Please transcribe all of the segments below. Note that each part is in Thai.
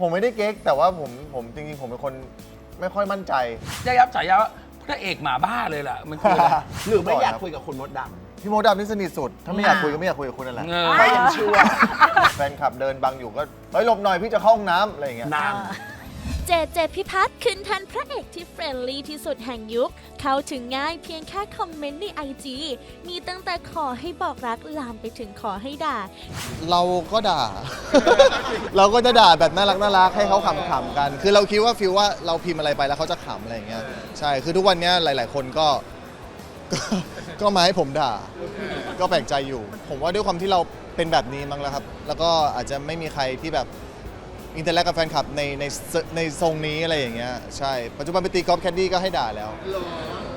ผมไม่ได้เก๊กแต่ว่าผมผมจริงๆผมเป็นคนไม่ค่อยมั่นใจ ได้รับฉายาว่าพระเอกหมาบ้าเลยล่ะ มันคืออะไร หรือไม่อยากคุยกับคุณมดดพี่โมดดำนี่สนิทสุด ถ้าไม่อยากคุยก็ไม่อยากคุยกับคุณนั่นแหละ เอำอไม่ยังชั่วแฟนคลับเดินบังอยู่ก็เฮ้ยหลบหน่อยพี่จะเข้าห้องน้ำอะไรอย่างเงี้ย นาน เจเจพิพัฒน์ขึ้นทันพระเอกที่เฟรนลี่ที่สุดแห่งยุค เข้าถึงง่ายเพียงแค่คอมเมนต์ในไอจีมีตั้งแต่ขอให้บอกรักลามไปถึงขอให้ด่า เราก็ด่า เราก็จะด่าแบบน่ารักน่ารักให้เขาขำๆกัน คือเราคิดว่าฟิลว่าเราพิมพ์อะไรไปแล้วเขาจะขำอะไรอย่างเงี้ยใช่คือทุกวันเนี้ยหลาย ๆ คนก็ ก็ก็มาให้ผมด่า ก็แปลกใจอยู่ ผมว่าด้วยความที่เราเป็นแบบนี้มั้งแล้วครับ แล้วก็อาจจะไม่มีใครที่แบบ อินเตอร์แลกกับแฟนคลับในในในทรงนี้อะไรอย่างเงี้ยใช่ปัจจุบันไปตีกอล์ฟแคนดี้ก็ให้ด่าแล้ว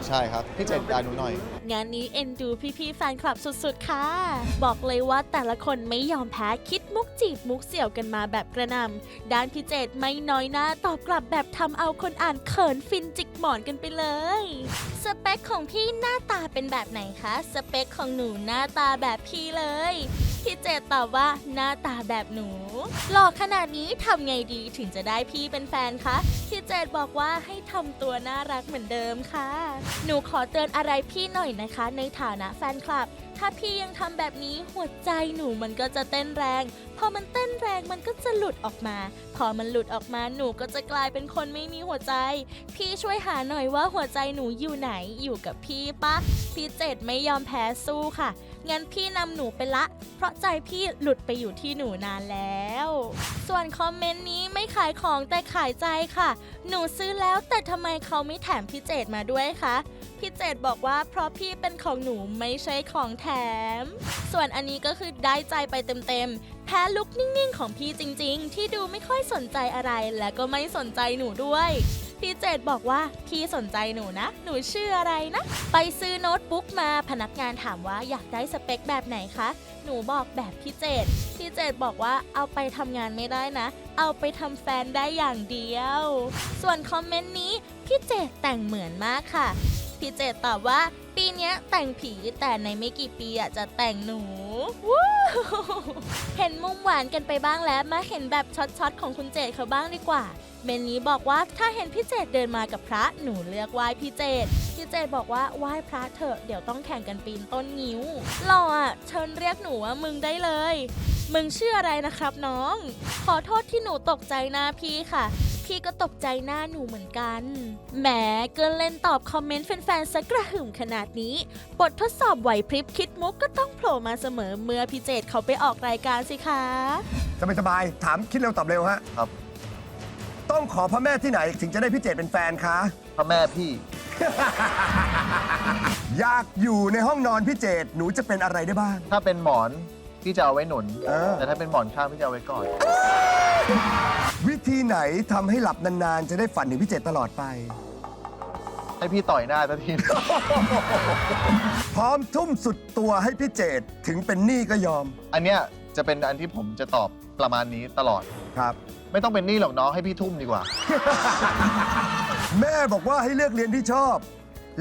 ใช่ครับ พี่เจดด่าหนูหน่อย งานนี้เอ็นดูพี่ๆแฟนคลับสุดๆ ค่ะ บอกเลยว่าแต่ละคนไม่ยอมแพ้คิดมุกจีบมุกเสี่ยวกันมาแบบกระหนำด้านพี่เจตไม่น้อยหน้าตอบกลับแบบทำเอาคนอ่านเขินฟินจิกหมอนกันไปเลยสเป คของพี่หน้าตาเป็นแบบไหนคะ สเปคของหนูหน้าตาแบบพี่เลย พี่เจตตอบว่าหน้าตาแบบหนู หล่อขนาดนี้ทำไงดีถึงจะได้พี่เป็นแฟนคะ พี่เจตบอกว่าให้ทำตัวน่ารักเหมือนเดิมค่ะ หนูขอเตือนอะไรพี่หน่อยนะคะ ในฐานะแฟนคลับ ถ้าพี่ยังทำแบบนี้หัวใจหนูมันก็จะเต้นแรง พอมันเต้นแรงมันก็จะหลุดออกมา พอมันหลุดออกมาหนูก็จะกลายเป็นคนไม่มีหัวใจ พี่ช่วยหาหน่อยว่าหัวใจหนูอยู่ไหนอยู่กับพี่ปะพี่เจดไม่ยอมแพ้สู้ค่ะ งั้นพี่นำหนูไปละ เพราะใจพี่หลุดไปอยู่ที่หนูนานแล้ว ส่วนคอมเมนต์นี้ไม่ขายของแต่ขายใจค่ะ หนูซื้อแล้วแต่ทำไมเขาไม่แถมพี่เจดมาด้วยคะ พี่เจดบอกว่าเพราะพี่เป็นของหนูไม่ใช่ของแถม ส่วนอันนี้ก็คือได้ใจไปเต็มๆ แพ้ลุกนิ่งๆ ของพี่จริงๆ ที่ดูไม่ค่อยสนใจอะไรและก็ไม่สนใจหนูด้วยพี่เจดบอกว่าพี่สนใจหนูนะ หนูชื่ออะไรนะ ไปซื้อโน้ตบุ๊กมาพนักงานถามว่าอยากได้สเปคแบบไหนคะ หนูบอกแบบพี่เจดพี่เจดบอกว่าเอาไปทำงานไม่ได้นะ เอาไปทำแฟนได้อย่างเดียว ส่วนคอมเมนต์นี้พี่เจดแต่งเหมือนมากค่ะ พี่เจดตอบว่า ปีนี้แต่งผีแต่ในไม่กี่ปีอะจะแต่งหนูเห็นมุมหวานกันไปบ้างแล้วมาเห็นแบบช็อตๆของคุณเจดเขาบ้างดีกว่าเมนนี้บอกว่าถ้าเห็นพี่เจดเดินมากับพระหนูเลือกไหว้พี่เจดพี่เจดบอกว่าไหว้พระเถอะเดี๋ยวต้องแข่งกันปีนต้นงิ้วหล่ออะเชิญเรียกหนูว่ามึงได้เลย มึงชื่ออะไรนะครับน้อง ขอโทษที่หนูตกใจหน้าพี่ค่ะ พี่ก็ตกใจหน้าหนูเหมือนกัน แหมเกินเล่นตอบคอมเมนต์แฟนๆสักกระหึ่มขนาดนี้ บททดสอบไหวพริบคิดมุกก็ต้องโผล่มาเสมอเมื่อพี่เจดเขาไปออกรายการสิคะ สบายสบายๆถามคิดเร็วตอบเร็วฮะครับ ต้องขอพระแม่ที่ไหนถึงจะได้พี่เจดเป็นแฟนคะ พ่อแม่พี่ อยากอยู่ในห้องนอนพี่เจดหนูจะเป็นอะไรได้บ้าง ถ้าเป็นหมอนพี่จะเอาไว้หนุน เออ แต่ถ้าเป็นหมอนข้างพี่จะเอาไว้กอด วิธีไหนทำให้หลับนาน ๆ จะได้ฝันถึงพี่เจดตลอดไป ให้พี่ต่อยหน้าสักที พร้อมทุ่มสุดตัวให้พี่เจดถึงเป็นหนี้ก็ยอมอันเนี้ยจะเป็นอันที่ผมจะตอบประมาณนี้ตลอด ครับ ไม่ต้องเป็นหนี้หรอกน้องให้พี่ทุ่มดีกว่า แม่บอกว่าให้เลือกเรียนที่ชอบ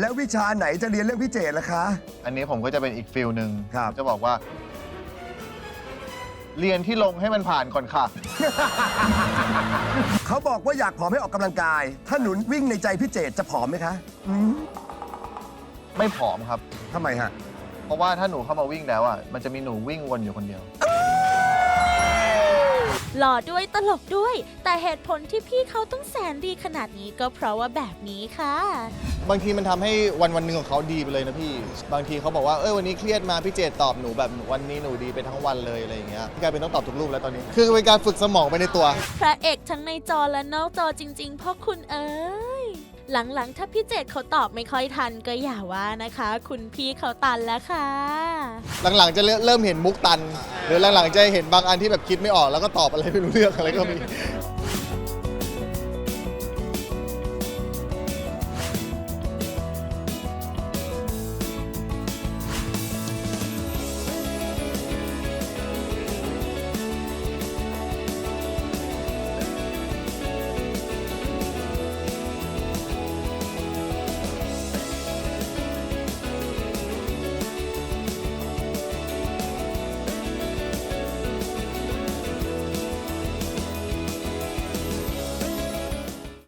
แล้ววิชาไหนจะเรียนเรื่องพี่เจดล่ะคะ อันนี้ผมก็จะเป็นอีกฟิลหนึ่งครับ จะบอกว่า เรียนที่ลงให้มันผ่านก่อนค่ะ เขาบอกว่าอยากผอมให้ออกกำลังกาย ถ้าหนุนวิ่งในใจพี่เจดจะผอมไหมคะอืมไม่ผอมครับ ทำไมฮะ เพราะว่าถ้าหนูเข้ามาวิ่งแล้วอะมันจะมีหนูวิ่งวนอยู่คนเดียว หล่อด้วยตลกด้วย แต่เหตุผลที่พี่เขาต้องแสนดีขนาดนี้ก็เพราะว่าแบบนี้ค่ะ บางทีมันทำให้วันวันหนึ่งของเขาดีไปเลยนะพี่ บางทีเขาบอกว่าเออวันนี้เครียดมาพี่เจดตอบหนูแบบวันนี้หนูดีไปทั้งวันเลยอะไรอย่างเงี้ยกลายเป็นต้องตอบทุกรูปแล้วตอนนี้ คือเป็นการฝึกสมองไปในตัว พระเอกทั้งในจอและนอกจอจริงๆเพราะคุณเอ้ยหลังๆ ถ้าพี่เจดเขาตอบไม่ค่อยทันก็อย่าว่านะคะ คุณพี่เขาตันแล้วค่ะ หลังๆ จะเริ่มเริ่มเห็นมุกตัน หรือหลังๆ จะเห็นบางอันที่แบบคิดไม่ออกแล้วก็ตอบอะไรไม่รู้เรื่องอะไรก็มี